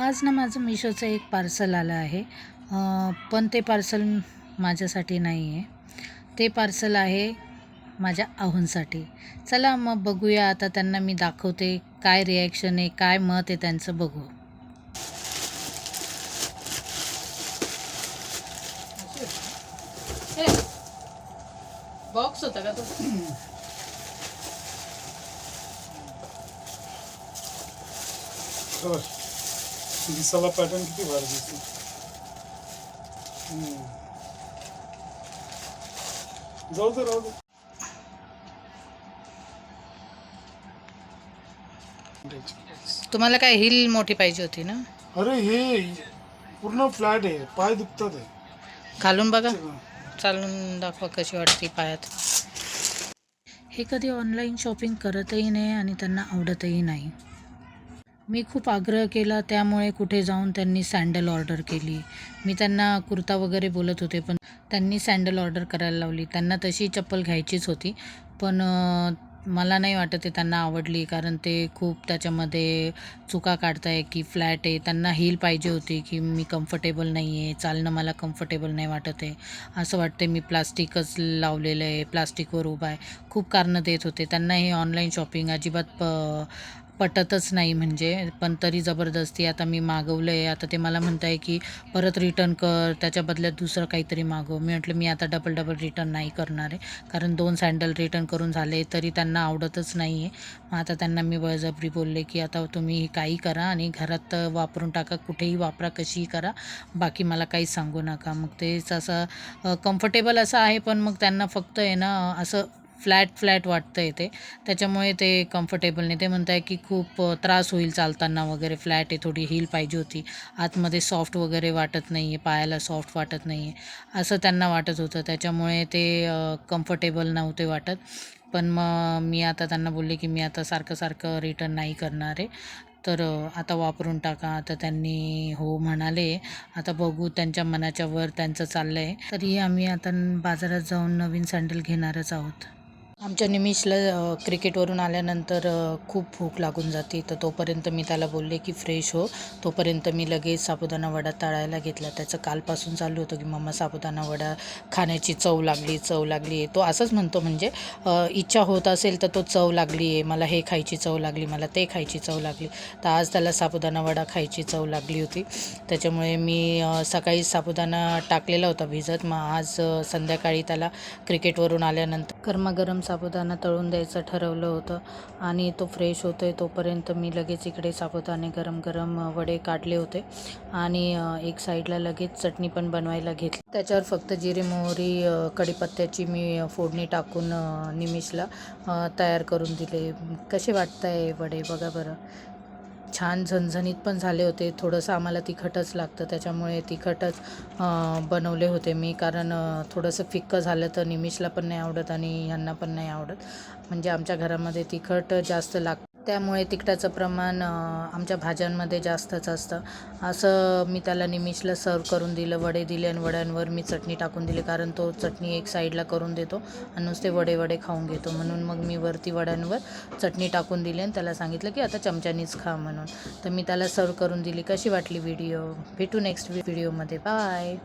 आज ना माझं मिशोचं एक पार्सल आलं आहे. पण ते पार्सल माझ्यासाठी नाही आहे ते पार्सल आहे माझ्या आहोंसाठी चला मग बघूया आता त्यांना मी दाखवते काय रिॲक्शन आहे काय मत आहे त्यांचं बघू. बॉक्स होता का तो? बघ दिसाला पॅटर्न किती भारी दिसतो. जाऊ दे राहू तुम्हाला काय हिल मोठी पाहिजे होती ना? अरे हे पूर्ण फ्लॅट आहे. पाय दुखतात आहे घालून बघा. चालून दाखवा कशी वाटते पायात. हे कधी ऑनलाईन शॉपिंग करतही नाही आणि त्यांना आवडतही नाही. मी खूप आग्रह केला त्यामुळे कुठे जाऊन त्यांनी सँडल ऑर्डर केली. मी त्यांना कुर्ता वगैरे बोलत होते पण त्यांनी सँडल ऑर्डर करायला लावली. त्यांना तशी चप्पल घ्यायचीच होती पण मला नाही वाटत ते त्यांना आवडली कारण ते खूप त्याच्यामध्ये चुका काढताय की फ्लॅट आहे. त्यांना हील पाहिजे होती की मी कम्फर्टेबल नाही आहे चालणं मला कम्फर्टेबल नाही वाटत आहे. असं वाटते मी प्लास्टिकच लावलेलं आहे प्लास्टिकवर उभा आहे. खूप कारणं देत होते. त्यांना हे ऑनलाईन शॉपिंग अजिबात प पटतच नाही म्हणजे. पण तरी जबरदस्ती आता मी मागवलं आहे आता ते मला म्हणत आहे की परत रिटर्न कर त्याच्या बदल्यात दुसरं काहीतरी मागव. मी म्हटलं मी आता डबल डबल रिटर्न नाही करणार आहे. कारण दोन सँडल रिटर्न करून झाले तरी त्यांना आवडतच नाही आहे मग आता त्यांना मी बळजबरी बोलले की आता तुम्ही काही करा आणि घरात वापरून टाका. कुठेही वापरा कशीही करा. बाकी मला काही सांगू नका. मग तेच असं कम्फर्टेबल असं आहे पण मग त्यांना फक्त आहे ना असं फ्लॅट फ्लॅट वाटतं आहे ते. त्याच्यामुळे ते कम्फर्टेबल नाही. ते म्हणत आहे की खूप त्रास होईल चालताना वगैरे. फ्लॅट आहे थोडी हील पाहिजे होती. आतमध्ये सॉफ्ट वगैरे वाटत नाही आहे पायाला सॉफ्ट वाटत नाही आहे असं त्यांना वाटत होतं. त्याच्यामुळे ते कम्फर्टेबल नव्हते वाटत. पण मग मी आता त्यांना बोलले की मी आता सारखं सारखं रिटर्न नाही करणार आहे. तर आता वापरून टाका. आता त्यांनी हो म्हणाले. आता बघू त्यांच्या मनाच्या वर त्यांचं चाललं आहे तरी आम्ही आता बाजारात जाऊन नवीन सँडल घेणारच आहोत. आमच्या निमिषला क्रिकेटवरून आल्यानंतर खूप भूक लागून जाते. तर तोपर्यंत मी त्याला बोलले की फ्रेश हो. तोपर्यंत मी लगेच साबुदाणा वडा तळायला घेतला. त्याचं कालपासून चालू होतं की मम्मा साबुदाणा वडा खाण्याची चव लागली चव लागली आहे. तो असंच म्हणतो म्हणजे इच्छा होत असेल तर तो चव लागली आहे. मला हे खायची चव लागली मला ते खायची चव लागली. तर आज त्याला साबुदाणा वडा खायची चव लागली होती. त्याच्यामुळे मी सकाळी साबुदाणा टाकलेला होता भिजत. मग आज संध्याकाळी त्याला क्रिकेटवरून आल्यानंतर गरमागरम साबुदाणा तळून द्यायचं ठरवलं होतं. आणि तो फ्रेश होतो आहे तोपर्यंत मी लगेच इकडे साबुदाणे गरम गरम वडे काढले होते. आणि एक साईडला लगेच चटणी पण बनवायला घेतली. त्याच्यावर फक्त जिरे मोहरी कढीपत्त्याची मी फोडणी टाकून निमिषला तयार करून दिले. कसे वाटत आहे वडे? बघा बरं. छान झणझणीत पण झाले होते. थोडंसं आम्हाला तिखटच लागतं त्याच्यामुळे तिखटच बनवले होते मी. कारण थोडंसं फिक्कं झालं तर निमिषला पण नाही आवडत आणि ह्यांना पण नाही आवडत. म्हणजे आमच्या घरामध्ये तिखट जास्त लागतं. त्यामुळे तिखटाचं प्रमाण आमच्या भाज्यांमध्ये जास्तच असतं. असं मी त्याला निमिषला सर्व करून दिलं वडे दिले आणि वड्यांवर मी चटणी टाकून दिली कारण तो चटणी एक साईडला करून देतो आणि नुसते वडे वडे खाऊन घेतो. म्हणून मग मी वरती वड्यांवर चटणी टाकून दिली आणि त्याला सांगितलं की आता चमच्यानीच खा म्हणून. तर मी त्याला सर्व करून दिली. कशी वाटली व्हिडिओ भेटू नेक्स्ट व्हिडिओमध्ये बाय